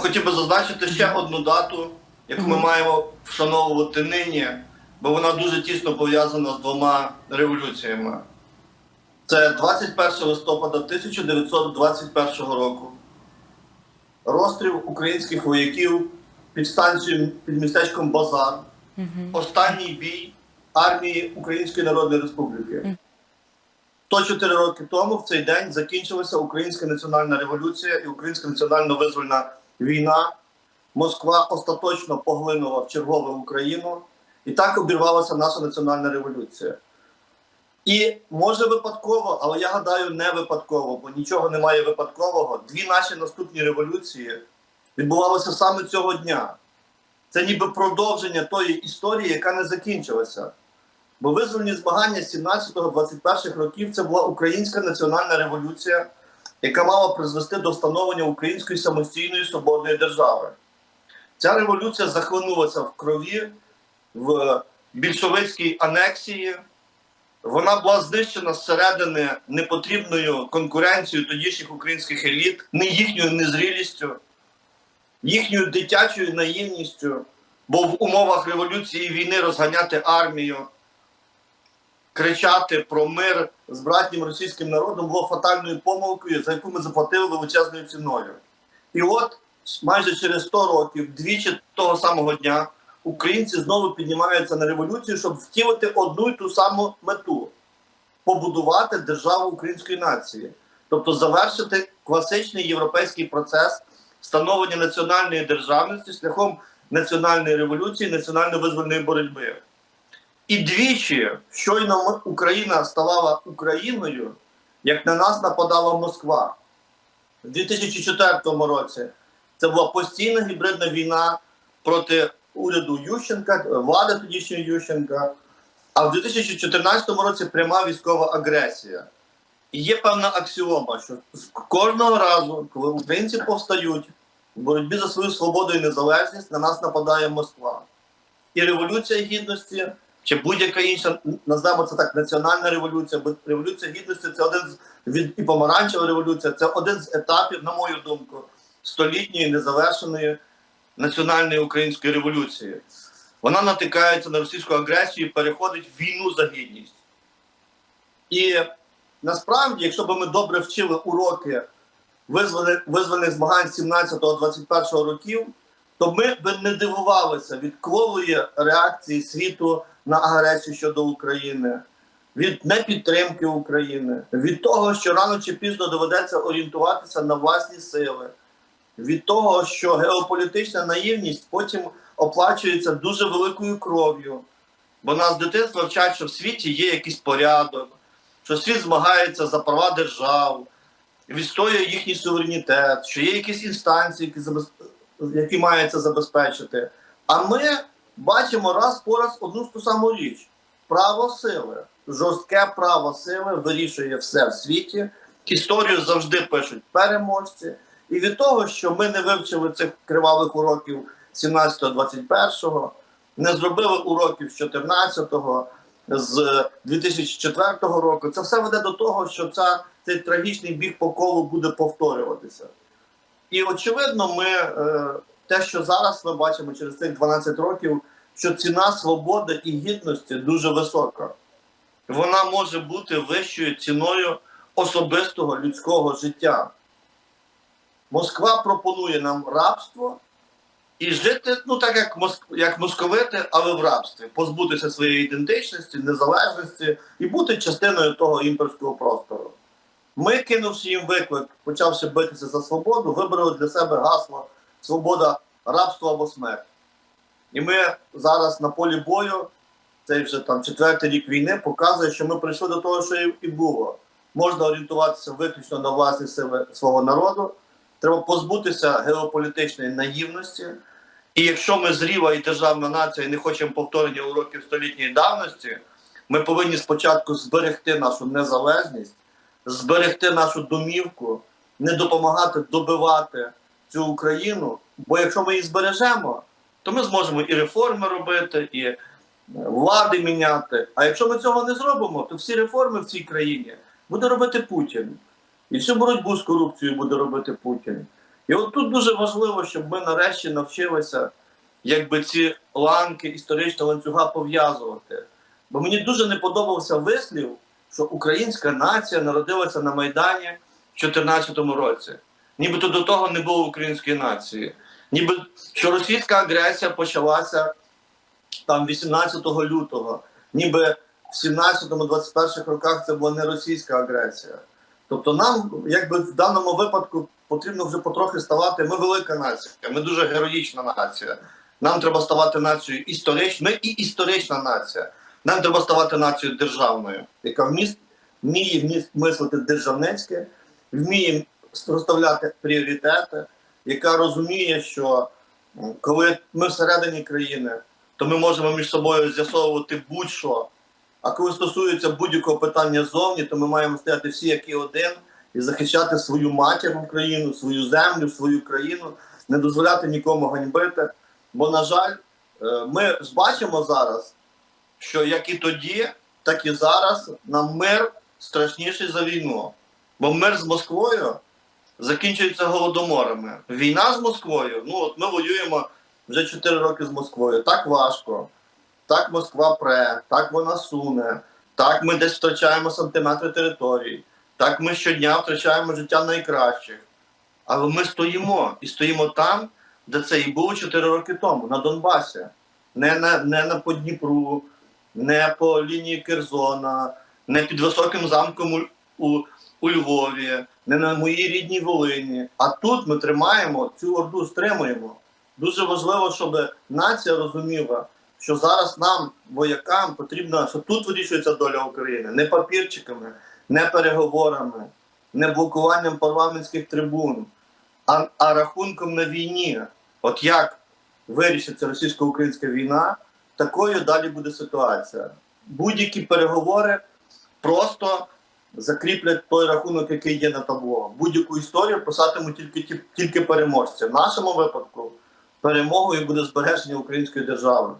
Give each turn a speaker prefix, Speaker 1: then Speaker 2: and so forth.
Speaker 1: Хотів би зазначити ще одну дату, яку ми маємо вшановувати нині, бо вона дуже тісно пов'язана з двома революціями. Це 21 листопада 1921 року. Розстріл українських вояків під станцією під містечком Базар. Останній бій армії Української Народної Республіки. 104 роки тому в цей день закінчилася Українська національна революція і Українська національна визвольна війна. Москва остаточно поглинула в чергове Україну, і так обірвалася наша національна революція. І може випадково, але я гадаю, не випадково, бо нічого немає випадкового. Дві наші наступні революції відбувалися саме цього дня. Це ніби продовження тої історії, яка не закінчилася. Бо визвольні змагання 17-21 років це була українська національна революція, яка мала призвести до встановлення української самостійної свободної держави. Ця революція захлинулася в крові в більшовицькій анексії. Вона була знищена зсередини непотрібною конкуренцією тодішніх українських еліт, не їхньою незрілістю, їхньою дитячою наївністю, бо в умовах революції і війни розганяти армію, кричати про мир з братнім російським народом було фатальною помилкою, за яку ми заплатили величезною ціною. І от майже через 100 років, двічі того самого дня, українці знову піднімаються на революцію, щоб втілити одну й ту саму мету побудувати державу української нації, тобто завершити класичний європейський процес становлення національної державності шляхом національної революції, національно-визвольної боротьби. І двічі, щойно Україна ставала Україною, як на нас нападала Москва. У 2004 році це була постійна гібридна війна проти уряду Ющенка, влади тодішньої Ющенка. А в 2014 році пряма військова агресія. І є певна аксіома, що кожного разу, коли українці повстають в боротьбі за свою свободу і незалежність, на нас нападає Москва. І революція гідності, чи будь-яка інша, назвемо це так, національна революція, бо революція гідності це один з від і помаранчева революція, це один з етапів, на мою думку, столітньої незавершеної національної української революції. Вона натикається на російську агресію і переходить в війну за гідність. І насправді, якщо б ми добре вчили уроки визвольних змагань 17-21 років, то ми б не дивувалися від кволої реакції світу на агресію щодо України, від непідтримки України, від того, що рано чи пізно доведеться орієнтуватися на власні сили, від того, що геополітична наївність потім оплачується дуже великою кров'ю. Бо нас з дитинства вчать, що в світі є якийсь порядок, що світ змагається за права держав, відстоює їхній суверенітет, що є якісь інстанції, які, забез... які мають це забезпечити. А ми бачимо раз по раз одну ту саму річ: право сили. Жорстке право сили вирішує все в світі. Історію завжди пишуть переможці. І від того, що ми не вивчили цих кривавих уроків 17-21, не зробили уроків з 14-го, з 2004 року, це все веде до того, що ця, цей трагічний біг по колу буде повторюватися. І очевидно, ми е, те, що зараз ми бачимо через цих 12 років, що ціна свободи і гідності дуже висока. Вона може бути вищою ціною особистого людського життя. Москва пропонує нам рабство і жити, ну так як моск... як московити, але в рабстві, позбутися своєї ідентичності, незалежності і бути частиною того імперського простору. Ми, кинувши їм виклик, почавши битися за свободу, вибрали для себе гасло свобода, рабство або смерть. І ми зараз на полі бою, цей вже там четвертий рік війни, показує, що ми прийшли до того, що і- було. Можна орієнтуватися виключно на власні сили свого народу. Треба позбутися геополітичної наївності. І якщо ми зріва і державна нація і не хочемо повторення уроків столітньої давності, ми повинні спочатку зберегти нашу незалежність, зберегти нашу домівку, не допомагати добивати цю Україну. Бо якщо ми її збережемо, то ми зможемо і реформи робити, і е, влади міняти. А якщо ми цього не зробимо, то всі реформи в цій країні буде робити Путін. І всю боротьбу з корупцією буде робити Путін. І от тут дуже важливо, щоб ми нарешті навчилися якби ці ланки історичного ланцюга пов'язувати. Бо мені дуже не подобався вислів, що українська нація народилася на Майдані в 2014 році. Нібито до того не було української нації. Ніби що російська агресія почалася там 18 лютого, ніби в 17-21 роках це була не російська агресія. Тобто нам, якби в даному випадку, потрібно вже потрохи ставати. Ми велика нація, ми дуже героїчна нація. Нам треба ставати нацією історичною, ми і історична нація. Нам треба ставати нацією державною, яка вміст, вміє вміст мислити державницьке, вміє розставляти пріоритети, яка розуміє, що коли ми всередині країни, то ми можемо між собою з'ясовувати будь-що. А коли стосується будь-якого питання ззовні, то ми маємо стояти всі як і один і захищати свою матір Україну, свою землю, свою країну, не дозволяти нікому ганьбити. Бо, на жаль, е, ми ж бачимо зараз, що як і тоді, так і зараз нам мир страшніший за війну. Бо мир з Москвою закінчується голодоморами. Війна з Москвою, ну от ми воюємо вже 4 роки з Москвою. Так важко. Так Москва пре, так вона суне, так ми десь втрачаємо сантиметри території, так ми щодня втрачаємо життя найкращих. Але ми стоїмо і стоїмо там, де це і було 4 роки тому, на Донбасі. Не на, не на по Дніпру, не по лінії Керзона, не під високим замком у, у, Львові, не на моїй рідній Волині. А тут ми тримаємо цю орду, стримуємо. Дуже важливо, щоб нація розуміла, що зараз нам, воякам, потрібно, що тут вирішується доля України не папірчиками, не переговорами, не блокуванням парламентських трибун, а, а рахунком на війні. От як вирішиться російсько-українська війна, такою далі буде ситуація. Будь-які переговори просто закріплять той рахунок, який є на табло. Будь-яку історію писатимуть тільки, ті- тільки переможці. В нашому випадку перемогою буде збереження української держави.